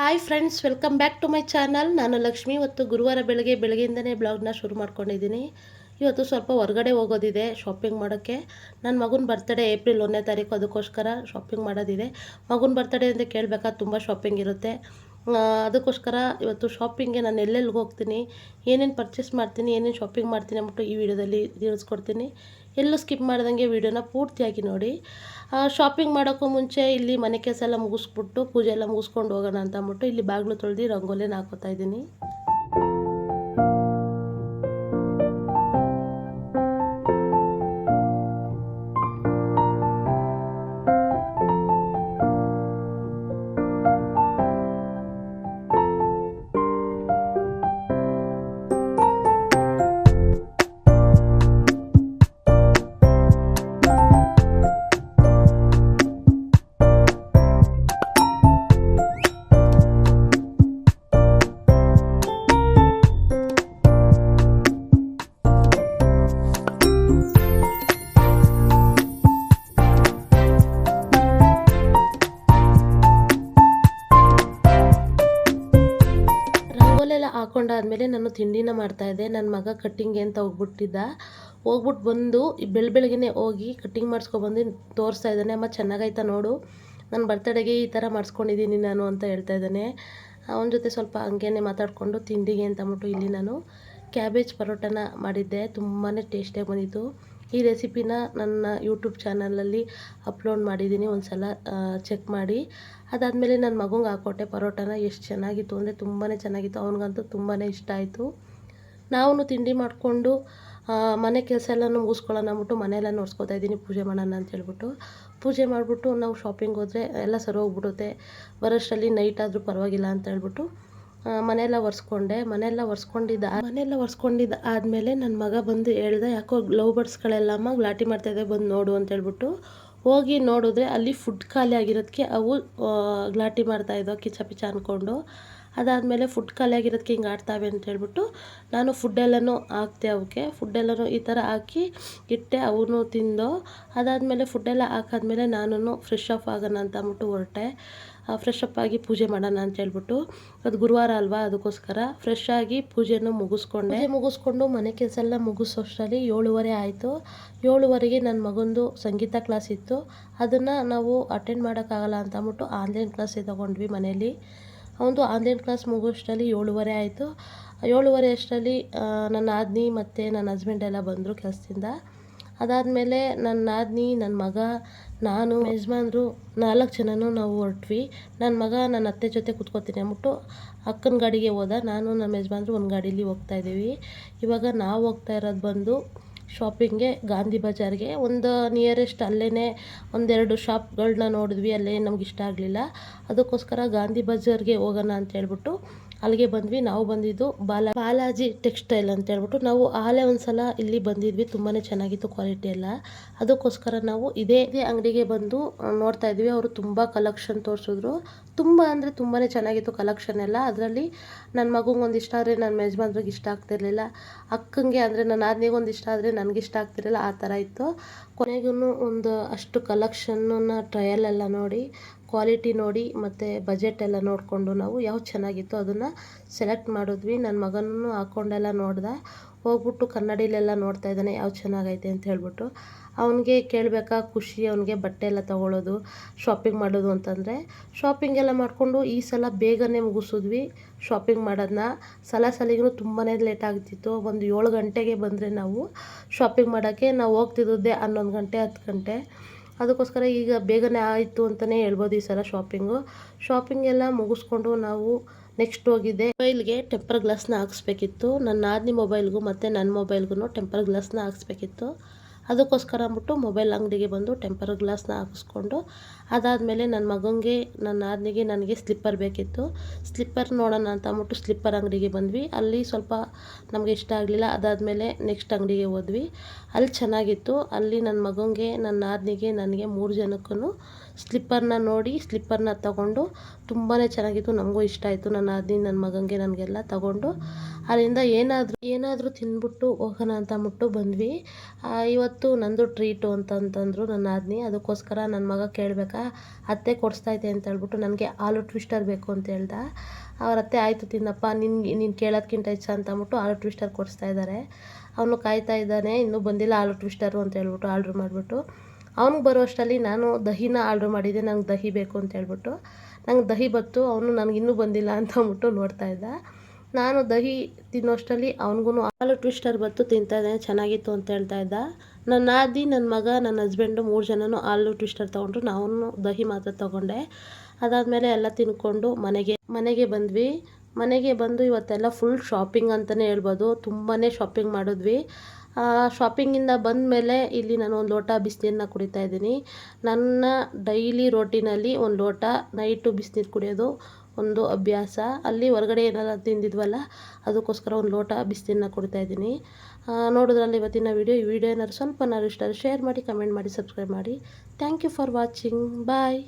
Hi friends welcome back to my channel ನಾನು ಲಕ್ಷ್ಮಿ ಇವತ್ತು ಗುರುವಾರ ಬೆಳಗ್ಗೆ ಬೆಳಗ್ಗೆಯಿಂದನೇ ಬ್ಲಾಗ್ನ ಶುರು ಮಾಡ್ಕೊಂಡಿದ್ದೀನಿ. ಇವತ್ತು ಸ್ವಲ್ಪ ಹೊರಗಡೆ ಹೋಗೋದಿದೆ ಶಾಪಿಂಗ್ ಮಾಡೋಕ್ಕೆ. ನನ್ನ ಮಗನ ಬರ್ತಡೇ ಏಪ್ರಿಲ್ ಒಂದನೇ ತಾರೀಕು, ಅದಕ್ಕೋಸ್ಕರ ಶಾಪಿಂಗ್ ಮಾಡೋದಿದೆ. ಮಗನ ಬರ್ತಡೇ ಅಂತ ಕೇಳಬೇಕಾದ್ರೆ ತುಂಬ ಶಾಪಿಂಗ್ ಇರುತ್ತೆ. ಅದಕ್ಕೋಸ್ಕರ ಇವತ್ತು ಶಾಪಿಂಗ್ಗೆ ನಾನು ಎಲ್ಲೆಲ್ಲಿ ಹೋಗ್ತೀನಿ, ಏನೇನು ಪರ್ಚೇಸ್ ಮಾಡ್ತೀನಿ, ಏನೇನು ಶಾಪಿಂಗ್ ಮಾಡ್ತೀನಿ ಅಂದ್ಬಿಟ್ಟು ಈ ವಿಡಿಯೋದಲ್ಲಿ ತಿಳಿಸ್ಕೊಡ್ತೀನಿ. ಎಲ್ಲೂ ಸ್ಕಿಪ್ ಮಾಡ್ದಂಗೆ ವಿಡಿಯೋನ ಪೂರ್ತಿಯಾಗಿ ನೋಡಿ. ಶಾಪಿಂಗ್ ಮಾಡೋಕ್ಕೂ ಮುಂಚೆ ಇಲ್ಲಿ ಮನೆ ಕೆಲಸ ಎಲ್ಲ ಮುಗಿಸ್ಬಿಟ್ಟು, ಪೂಜೆ ಎಲ್ಲ ಮುಗಿಸ್ಕೊಂಡು ಹೋಗೋಣ ಅಂತ ಅಂದ್ಬಿಟ್ಟು ಇಲ್ಲಿ ಬಾಗಿಲು ತೊಳೆದು ರಂಗೋಲಿನ ಹಾಕೋತಾ ಇದ್ದೀನಿ. ಹಾಕೊಂಡಾದ್ಮೇಲೆ ನಾನು ತಿಂಡಿನ ಮಾಡ್ತಾಯಿದ್ದೆ ನನ್ನ ಮಗ ಕಟ್ಟಿಂಗ್ಗೆ ಅಂತ ಹೋಗ್ಬಿಟ್ಟಿದ್ದ. ಹೋಗ್ಬಿಟ್ಟು ಬಂದು ಬೆಳ ಬೆಳಗ್ಗೆನೆ ಹೋಗಿ ಕಟ್ಟಿಂಗ್ ಮಾಡಿಸ್ಕೊಬಂದು ತೋರಿಸ್ತಾ ಇದ್ದಾನೆ. ಅಮ್ಮ ಚೆನ್ನಾಗೈತಾ ನೋಡು. ನನ್ನ ಬರ್ತಡೇಗೆ ಈ ಥರ ಮಾಡಿಸ್ಕೊಂಡಿದ್ದೀನಿ ನಾನು ಅಂತ ಹೇಳ್ತಾ ಇದ್ದಾನೆ. ಅವನ ಜೊತೆ ಸ್ವಲ್ಪ ಹಂಗೇನೆ ಮಾತಾಡಿಕೊಂಡು ತಿಂಡಿಗೆ ಅಂತ ಅಂದ್ಬಿಟ್ಟು ಇಲ್ಲಿ ನಾನು ಕ್ಯಾಬೇಜ್ ಪರೋಟನ ಮಾಡಿದ್ದೆ. ತುಂಬಾ ಟೇಸ್ಟಿಯಾಗಿ ಬಂದಿತ್ತು. ಈ ರೆಸಿಪಿನ ನನ್ನ ಯೂಟ್ಯೂಬ್ ಚಾನಲಲ್ಲಿ ಅಪ್ಲೋಡ್ ಮಾಡಿದ್ದೀನಿ ಒಂದು ಸಲ ಚೆಕ್ ಮಾಡಿ. ಅದಾದಮೇಲೆ ನನ್ನ ಮಗಂಗೆ ಹಾಕೊಟ್ಟೆ, ಪರೋಟನ ಎಷ್ಟು ಚೆನ್ನಾಗಿತ್ತು ಅಂದರೆ ತುಂಬಾ ಚೆನ್ನಾಗಿತ್ತು, ಅವನಿಗಂತೂ ತುಂಬಾ ಇಷ್ಟ ಆಯಿತು. ನಾವು ತಿಂಡಿ ಮಾಡಿಕೊಂಡು ಮನೆ ಕೆಲಸ ಎಲ್ಲನೂ ಮುಗಿಸ್ಕೊಳ್ಳೋಣ ಅಂದ್ಬಿಟ್ಟು ಮನೆಯೆಲ್ಲ ನೋಡ್ಸ್ಕೊತಾ ಇದ್ದೀನಿ, ಪೂಜೆ ಮಾಡೋಣ ಅಂತ ಹೇಳ್ಬಿಟ್ಟು. ಪೂಜೆ ಮಾಡಿಬಿಟ್ಟು ನಾವು ಶಾಪಿಂಗ್ ಹೋದರೆ ಎಲ್ಲ ಸರಿ ಹೋಗ್ಬಿಡುತ್ತೆ, ಬರೋಷ್ಟರಲ್ಲಿ ನೈಟ್ ಆದರೂ ಪರವಾಗಿಲ್ಲ ಅಂತ ಹೇಳ್ಬಿಟ್ಟು ಮನೆಯೆಲ್ಲ ಒರೆಸ್ಕೊಂಡೆ, ಮನೆಯೆಲ್ಲ ಒರೆಸ್ಕೊಂಡಿದ್ದ ಮನೆಯೆಲ್ಲ ಒರೆಸ್ಕೊಂಡಿದ್ದ ಆದಮೇಲೆ ನನ್ನ ಮಗ ಬಂದು ಹೇಳ್ದೆ, ಯಾಕೋ ಲವ್ ಬರ್ಡ್ಸ್ಗಳೆಲ್ಲಮ್ಮ ಗ್ಲಾಟಿ ಮಾಡ್ತಾಯಿದೆ ಬಂದು ನೋಡು ಅಂತ ಹೇಳ್ಬಿಟ್ಟು ಹೋಗಿ ನೋಡಿದ್ರೆ ಅಲ್ಲಿ ಫುಡ್ ಖಾಲಿ ಆಗಿರೋದಕ್ಕೆ ಅವು ಗ್ಲಾಟಿ ಮಾಡ್ತಾಯಿದ್ದೋ ಕಿಚ ಪಿಚ ಅಂದ್ಕೊಂಡು ಅದಾದಮೇಲೆ ಫುಡ್ ಖಾಲಿಯಾಗಿರೋದಕ್ಕೆ ಹಿಂಗೆ ಆಡ್ತಾವೆ ಅಂತ ಹೇಳ್ಬಿಟ್ಟು ನಾನು ಫುಡ್ಡೆಲ್ಲನೂ ಹಾಕ್ತೆ ಅವಕ್ಕೆ ಫುಡ್ಡೆಲ್ಲನೂ ಈ ಥರ ಹಾಕಿ ಇಟ್ಟೆ, ಅವನು ತಿಂದು. ಅದಾದಮೇಲೆ ಫುಡ್ಡೆಲ್ಲ ಹಾಕಾದ್ಮೇಲೆ ನಾನು ಫ್ರೆಶ್ ಅಪ್ ಆಗೋಣ ಅಂತ ಅಂದ್ಬಿಟ್ಟು ಹೊರಟೆ. ಫ್ರೆಶ್ ಅಪ್ ಆಗಿ ಪೂಜೆ ಮಾಡೋಣ ಅಂತ ಹೇಳ್ಬಿಟ್ಟು. ಅದು ಗುರುವಾರ ಅಲ್ವಾ ಅದಕ್ಕೋಸ್ಕರ ಫ್ರೆಶ್ ಆಗಿ ಪೂಜೆನೂ ಮುಗಿಸ್ಕೊಂಡೆ. ಮುಗಿಸ್ಕೊಂಡು ಮನೆ ಕೆಲಸ ಎಲ್ಲ ಮುಗಿಸೋಷ್ಟರಲ್ಲಿ ಏಳುವರೆ ಆಯಿತು. ಏಳುವರೆಗೆ ನನ್ನ ಮಗಂದು ಸಂಗೀತ ಕ್ಲಾಸ್ ಇತ್ತು. ಅದನ್ನು ನಾವು ಅಟೆಂಡ್ ಮಾಡೋಕ್ಕಾಗಲ್ಲ ಅಂತ ಅಂದ್ಬಿಟ್ಟು ಆನ್ಲೈನ್ ಕ್ಲಾಸೇ ತೊಗೊಂಡ್ವಿ ಮನೇಲಿ. ಅವನದು ಆನ್ಲೈನ್ ಕ್ಲಾಸ್ ಮುಗೋಷ್ಟರಲ್ಲಿ ಏಳುವರೆ ಆಯಿತು. ಏಳುವರೆ ಅಷ್ಟರಲ್ಲಿ ನನ್ನ ನಾದಿನಿ ಮತ್ತು ನನ್ನ ಹಸ್ಬೆಂಡ್ ಎಲ್ಲ ಬಂದರು ಕೆಲಸದಿಂದ ಅದಾದಮೇಲೆ ನನ್ನ ನಾದಿನಿ ನನ್ನ ಮಗ, ನಾನು ಯಜಮಾನ್ರು ನಾಲ್ಕು ಜನನೂ ನಾವು ಹೊರಟ್ವಿ. ನನ್ನ ಮಗ ನನ್ನ ಅತ್ತೆ ಜೊತೆ ಕುತ್ಕೋತೀನಿ ಅಂದ್ಬಿಟ್ಟು ಅಕ್ಕನ ಗಾಡಿಗೆ ಹೋದ. ನಾನು, ನಮ್ಮ ಯಜಮಾನ್ರು ಒಂದು ಗಾಡೀಲಿ ಹೋಗ್ತಾ ಇದ್ದೀವಿ. ಇವಾಗ ನಾವು ಹೋಗ್ತಾ ಇರೋದು ಬಂದು ಶಾಪಿಂಗ್ಗೆ ಗಾಂಧಿ ಬಜಾರ್ಗೆ. ಒಂದು ನಿಯರೆಸ್ಟ್ ಅಲ್ಲೇ ಒಂದೆರಡು ಶಾಪ್ಗಳನ್ನ ನೋಡಿದ್ವಿ. ಅಲ್ಲೇ ನಮ್ಗೆ ಇಷ್ಟ ಆಗಲಿಲ್ಲ. ಅದಕ್ಕೋಸ್ಕರ ಗಾಂಧಿ ಬಜಾರ್ಗೆ ಹೋಗೋಣ ಅಂತ ಹೇಳ್ಬಿಟ್ಟು ಅಲ್ಲಿಗೆ ಬಂದ್ವಿ. ನಾವು ಬಂದಿದ್ದು ಬಾಲ, ಬಾಲಾಜಿ ಟೆಕ್ಸ್ಟೈಲ್ ಅಂತ ಹೇಳ್ಬಿಟ್ಟು ನಾವು ಆಲೆ ಒಂದು ಸಲ ಇಲ್ಲಿ ಬಂದಿದ್ವಿ. ತುಂಬಾ ಚೆನ್ನಾಗಿತ್ತು ಕ್ವಾಲಿಟಿ ಎಲ್ಲ. ಅದಕ್ಕೋಸ್ಕರ ನಾವು ಇದೇ ಇದೇ ಅಂಗಡಿಗೆ ಬಂದು ನೋಡ್ತಾ ಇದ್ವಿ. ಅವರು ತುಂಬ ಕಲೆಕ್ಷನ್ ತೋರಿಸಿದ್ರು. ತುಂಬ ಅಂದರೆ ತುಂಬಾ ಚೆನ್ನಾಗಿತ್ತು ಕಲೆಕ್ಷನ್ ಎಲ್ಲ. ಅದರಲ್ಲಿ ನನ್ನ ಮಗುಗೆ ಒಂದು ಇಷ್ಟ ಆದರೆ ನನ್ನ ಯಜಮಾನ್ರಿಗೆ ಇಷ್ಟ ಆಗ್ತಿರ್ಲಿಲ್ಲ. ಅಕ್ಕಂಗೆ ಅಂದರೆ ನನ್ನ ಆದ್ನಿಗೆ ಒಂದು ಇಷ್ಟ ಆದರೆ ನನಗೆ ಇಷ್ಟ ಆಗ್ತಿರಲಿಲ್ಲ. ಆ ಥರ ಇತ್ತು. ಕೊನೆಗೂ ಒಂದು ಅಷ್ಟು ಕಲೆಕ್ಷನ್ನ ಟ್ರಯಲ್ ಎಲ್ಲ ನೋಡಿ ಕ್ವಾಲಿಟಿ ನೋಡಿ ಮತ್ತು ಬಜೆಟ್ ಎಲ್ಲ ನೋಡಿಕೊಂಡು ನಾವು ಯಾವ್ದು ಚೆನ್ನಾಗಿತ್ತು ಅದನ್ನು ಸೆಲೆಕ್ಟ್ ಮಾಡಿದ್ವಿ. ನನ್ನ ಮಗನೂ ಹಾಕ್ಕೊಂಡೆಲ್ಲ ನೋಡ್ದೆ. ಹೋಗ್ಬಿಟ್ಟು ಕನ್ನಡಿಲೆಲ್ಲ ನೋಡ್ತಾ ಇದ್ದಾನೆ, ಯಾವ್ದು ಚೆನ್ನಾಗೈತೆ ಅಂತ ಹೇಳ್ಬಿಟ್ಟು. ಅವನಿಗೆ ಕೇಳಬೇಕಾ ಖುಷಿ, ಅವನಿಗೆ ಬಟ್ಟೆ ಎಲ್ಲ ತೊಗೊಳೋದು ಶಾಪಿಂಗ್ ಮಾಡೋದು ಅಂತಂದರೆ ಶಾಪಿಂಗ್ ಎಲ್ಲ ಮಾಡಿಕೊಂಡು ಈ ಸಲ ಬೇಗನೆ ಮುಗಿಸಿದ್ವಿ ಶಾಪಿಂಗ್ ಮಾಡೋದನ್ನ ಸಲ ಸಲಿಗೂ ತುಂಬಾ ಲೇಟ್ ಆಗ್ತಿತ್ತು. ಒಂದು ಏಳು ಗಂಟೆಗೆ ಬಂದರೆ ನಾವು ಶಾಪಿಂಗ್ ಮಾಡೋಕ್ಕೆ ನಾವು ಹೋಗ್ತಿದ್ದದ್ದೇ ಹನ್ನೊಂದು ಗಂಟೆ, ಹತ್ತು ಗಂಟೆ. ಅದಕ್ಕೋಸ್ಕರ ಈಗ ಬೇಗನೆ ಆಯಿತು ಅಂತಲೇ ಹೇಳ್ಬೋದು ಈ ಸಲ ಶಾಪಿಂಗು ಶಾಪಿಂಗ್ ಎಲ್ಲ ಮುಗಿಸ್ಕೊಂಡು ನಾವು ನೆಕ್ಸ್ಟ್ ಹೋಗಿದ್ದೆ ಮೊಬೈಲ್ಗೆ ಟೆಂಪರ್ ಗ್ಲಾಸ್ನ ಹಾಕ್ಸ್ಬೇಕಿತ್ತು. ನನ್ನ ನಾದಿನಿ ಮೊಬೈಲ್ಗೂ ಮತ್ತು ನನ್ನ ಮೊಬೈಲ್ಗೂ ಟೆಂಪರ್ ಗ್ಲಾಸ್ನ ಹಾಕ್ಸ್ಬೇಕಿತ್ತು. ಅದಕ್ಕೋಸ್ಕರ ಅಂದ್ಬಿಟ್ಟು ಮೊಬೈಲ್ ಅಂಗಡಿಗೆ ಬಂದು ಟೆಂಪರ್ ಗ್ಲಾಸ್ನ ಹಾಕಿಸ್ಕೊಂಡು ಅದಾದಮೇಲೆ ನನ್ನ ಮಗನಿಗೆ ನನ್ನ ಆದ್ನಿಗೆ ನನಗೆ ಸ್ಲಿಪ್ಪರ್ ಬೇಕಿತ್ತು. ಸ್ಲಿಪ್ಪರ್ ನೋಡೋಣ ಅಂತ ಅಂದ್ಬಿಟ್ಟು ಸ್ಲಿಪ್ಪರ್ ಅಂಗಡಿಗೆ ಬಂದ್ವಿ. ಅಲ್ಲಿ ಸ್ವಲ್ಪ ನಮಗೆ ಇಷ್ಟ ಆಗಲಿಲ್ಲ. ಅದಾದಮೇಲೆ ನೆಕ್ಸ್ಟ್ ಅಂಗಡಿಗೆ ಹೋದ್ವಿ. ಅಲ್ಲಿ ಚೆನ್ನಾಗಿತ್ತು. ಅಲ್ಲಿ ನನ್ನ ಮಗನಿಗೆ ನನ್ನ ಆದ್ನಿಗೆ ನನಗೆ ಮೂರು ಜನಕ್ಕೂ ಸ್ಲಿಪ್ಪರ್ನ ನೋಡಿ, ಸ್ಲಿಪ್ಪರ್ನ ತಗೊಂಡು ತುಂಬಾ ಚೆನ್ನಾಗಿತ್ತು ನಮಗೂ ಇಷ್ಟ ಆಯಿತು. ನನ್ನ ಆದ್ನಿ ನನ್ನ ಮಗನಿಗೆ ನನಗೆಲ್ಲ ತಗೊಂಡು ಅಲ್ಲಿಂದ ಏನಾದರೂ ಏನಾದರೂ ತಿಂದ್ಬಿಟ್ಟು ಹೋಗೋಣ ಅಂತ ಅಂದ್ಬಿಟ್ಟು ಬಂದ್ವಿ. ಇವತ್ತು ನಂದು ಟ್ರೀಟು ಅಂತಂತಂದರು ನನ್ನ ಆದ್ನಿ ಅದಕ್ಕೋಸ್ಕರ ನನ್ನ ಮಗ ಕೇಳಬೇಕಾ, ಅತ್ತೆ ಕೊಡಿಸ್ತೈತೆ ಅಂತ ಹೇಳ್ಬಿಟ್ಟು ನನಗೆ ಆಲೂ ಟ್ವಿಸ್ಟರ್ ಬೇಕು ಅಂತ ಹೇಳ್ದ. ಅವ್ರ ಅತ್ತೆ, ಆಯಿತು ತಿನ್ನಪ್ಪ ನಿನ್ಗೆ ನೀನು ಕೇಳೋದ್ಕಿಂತ ಇಚ್ಛ ಅಂತ ಅಂದ್ಬಿಟ್ಟು ಆಲೂ ಟ್ವಿಸ್ಟರ್ ಕೊಡಿಸ್ತಾ ಇದ್ದಾರೆ ಅವನು ಕಾಯ್ತಾ ಇದ್ದಾನೆ, ಇನ್ನೂ ಬಂದಿಲ್ಲ ಆಲೂ ಟ್ವಿಸ್ಟರು ಅಂತ ಹೇಳ್ಬಿಟ್ಟು ಆರ್ಡ್ರ್ ಮಾಡಿಬಿಟ್ಟು ಅವ್ನಿಗೆ ಬರೋ ಅಷ್ಟರಲ್ಲಿ ನಾನು ದಹಿನ ಆರ್ಡ್ರ್ ಮಾಡಿದ್ದೆ, ನಂಗೆ ದಹಿ ಬೇಕು ಅಂತ ಹೇಳ್ಬಿಟ್ಟು. ನಂಗೆ ದಹಿ ಬತ್ತು ಅವನು ನನಗೆ ಇನ್ನೂ ಬಂದಿಲ್ಲ ಅಂತ ಅಂದ್ಬಿಟ್ಟು ನೋಡ್ತಾ ಇದ್ದ. ನಾನು ದಹಿ ತಿನ್ನೋಷ್ಟರಲ್ಲಿ ಅವ್ನಿಗೂ ಹಾಲು ಟ್ವಿಸ್ಟರ್ ಬತ್ತು ತಿಂತಾ ಚೆನ್ನಾಗಿತ್ತು ಅಂತ ಹೇಳ್ತಾ ಇದ್ದ. ನನ್ನ ನಾದಿ, ನನ್ನ ಮಗ, ನನ್ನ ಹಸ್ಬೆಂಡು ಮೂರು ಜನನೂ ಹಾಲು ಟ್ವಿಸ್ಟರ್ ತೊಗೊಂಡ್ರು ನಾನು ದಹಿ ಮಾತ್ರ ತೊಗೊಂಡೆ. ಅದಾದಮೇಲೆ ಎಲ್ಲ ತಿನ್ಕೊಂಡು ಮನೆಗೆ ಮನೆಗೆ ಬಂದ್ವಿ. ಮನೆಗೆ ಬಂದು ಇವತ್ತೆಲ್ಲ ಫುಲ್ ಶಾಪಿಂಗ್ ಅಂತಲೇ ಹೇಳ್ಬೋದು. ತುಂಬಾ ಶಾಪಿಂಗ್ ಮಾಡಿದ್ವಿ. ಶಾಪಿಂಗಿಂದ ಬಂದ ಮೇಲೆ ಇಲ್ಲಿ ನಾನು ಒಂದು ಲೋಟ ಬಿಸಿನೀರನ್ನ ಕುಡಿತಾ ಇದ್ದೀನಿ. ನನ್ನ ಡೈಲಿ ರೋಟಿನಲ್ಲಿ ಒಂದು ಲೋಟ ನೈಟು ಬಿಸಿನೀರು ಕುಡಿಯೋದು ಒಂದು ಅಭ್ಯಾಸ. ಅಲ್ಲಿ ಹೊರಗಡೆ ಏನಾರ ತಿಂದಿದ್ವಲ್ಲ, ಅದಕ್ಕೋಸ್ಕರ ಒಂದು ಲೋಟ ಬಿಸಿನೀರನ್ನ ಕುಡಿತಾ ಇದ್ದೀನಿ. ನೋಡಿದ್ರಲ್ಲಿ ಇವತ್ತಿನ ವೀಡಿಯೋ ಈ ವಿಡಿಯೋ ಏನಾದ್ರು ಸ್ವಲ್ಪನಾದ್ರು ಇಷ್ಟ ಶೇರ್ ಮಾಡಿ ಕಮೆಂಟ್ ಮಾಡಿ ಸಬ್ಸ್ಕ್ರೈಬ್ ಮಾಡಿ. Thank you for watching bye